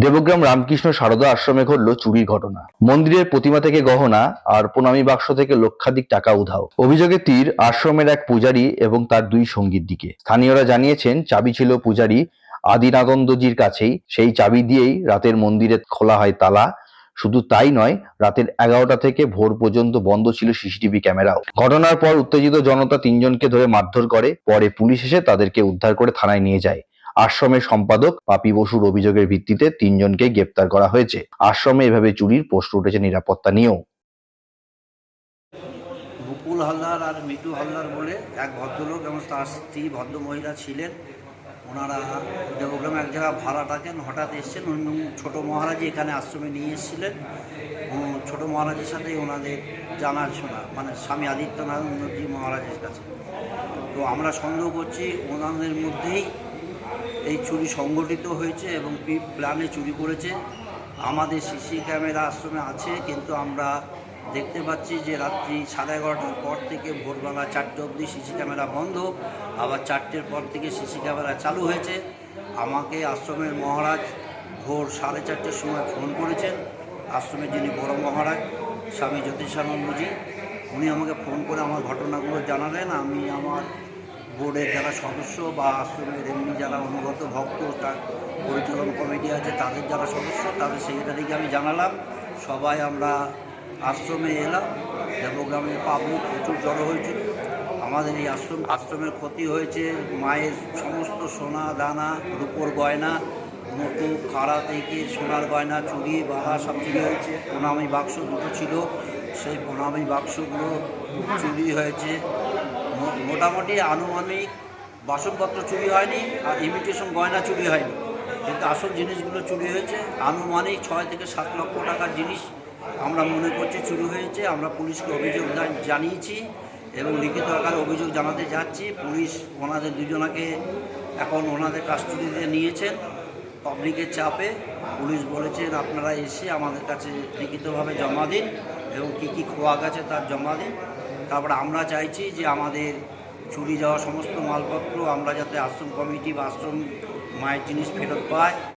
দেবগ্রাম রামকৃষ্ণ সারদা আশ্রমে ঘটল চুরির ঘটনা। মন্দিরের প্রতিমা থেকে গহনা আর প্রণামী বাক্স থেকে লক্ষাধিক টাকা উধাও। অভিযোগে তীর, আশ্রমের এক পূজারী এবং তার দুই সঙ্গীর দিকে। স্থানীয়রা জানিয়েছেন, চাবি ছিল পূজারী আদিনানন্দজির কাছেই। সেই চাবি দিয়েই রাতের মন্দিরে খোলা হয় তালা। শুধু তাই নয়, রাতের এগারোটা থেকে ভোর পর্যন্ত বন্ধ ছিল সিসিটিভি ক্যামেরাও। ঘটনার পর উত্তেজিত জনতা তিনজনকে ধরে মারধর করে, পরে পুলিশ এসে তাদেরকে উদ্ধার করে থানায় নিয়ে যায়। আশ্রমের সম্পাদক পাপি বসুর অভিযোগের ভিত্তিতে তিনজনকে গ্রেপ্তার করা হয়েছে। আশ্রমে এভাবে চুরির প্রশ্ন উঠেছে নিরাপত্তা নিয়েও। বকুল হালদার আর মিটু হালদার বলে এক ভদ্রলোক এবং তার স্ত্রী ভদ্র মহিলা ছিলেন। ওনারা দেবগ্রামে এক জায়গায় ভাড়া থাকেন হঠাৎ এসছেন। ছোটো মহারাজি এখানে আশ্রমে নিয়ে এসেছিলেন। ছোটো মহারাজের সাথে ওনাদের জানাশোনা মানে স্বামী আদিত্যনাথজি মহারাজের কাছে। তো আমরা সন্দেহ করছি ওনাদের মধ্যেই এই চুরি সংগঠিত হয়েছে এবং প্রি প্ল্যানে চুরি করেছে। আমাদের সিসি ক্যামেরা আশ্রমে আছে, কিন্তু আমরা দেখতে পাচ্ছি যে রাত্রি সাড়ে এগারোটার পর থেকে ভোরবেলা চারটে অবধি সিসি ক্যামেরা বন্ধ। আবার চারটের পর থেকে সিসি ক্যামেরা চালু হয়েছে। আমাকে আশ্রমের মহারাজ ভোর সাড়ে চারটের সময় ফোন করেছেন। আশ্রমের যিনি বড় মহারাজ, স্বামী জ্যোতিষানন্দজি, উনি আমাকে ফোন করে আমার ঘটনাগুলো জানালেন। আমি আমার বোর্ডের যারা সদস্য বা আশ্রমের এমনি যারা অনুগত ভক্ত, তার পরিচালন কমিটি আছে, তাদের যারা সদস্য, তাদের সেক্রেটারিকে আমি জানালাম। সবাই আমরা আশ্রমে এলাম, দেবগ্রামে পাবলিক প্রচুর জড়ো হয়েছিল আমাদের এই আশ্রম, আশ্রমের ক্ষতি হয়েছে, মায়ের সমস্ত সোনা, দানা, রূপোর গয়না, মোটু খাড়া থেকে সোনার গয়না, চুড়ি, বালা সব চুরি হয়েছে। প্রণামী বাক্স দুটো ছিল, সেই প্রণামী বাক্সগুলো চুরি হয়েছে। মোটামুটি আনুমানিক বাসনপত্র চুরি হয়নি আর ইমিটেশন গয়না চুরি হয়নি। কিন্তু আসল জিনিসগুলো চুরি হয়েছে। আনুমানিক ছয় থেকে সাত লক্ষ টাকার জিনিস আমরা মনে করছি চুরি হয়েছে। আমরা পুলিশকে অভিযোগ জানিয়েছি এবং লিখিত আকারে অভিযোগ জানাতে যাচ্ছি। পুলিশ ওনাদের দুজনাকে এখন ওনাদের কাস্টডিতে নিয়েছেন পাবলিকের চাপে। পুলিশ বলেছেন, আপনারা এসে আমাদের কাছে লিখিতভাবে জমা দিন এবং কী কী খোয়া গেছে তার জমা দিন। তারপরে আমরা চাইছি যে আমাদের চুরি যাওয়া সমস্ত মালপত্র আমরা যাতে আশ্রম কমিটি বা আশ্রম মায়ের জিনিস ফেরত পাই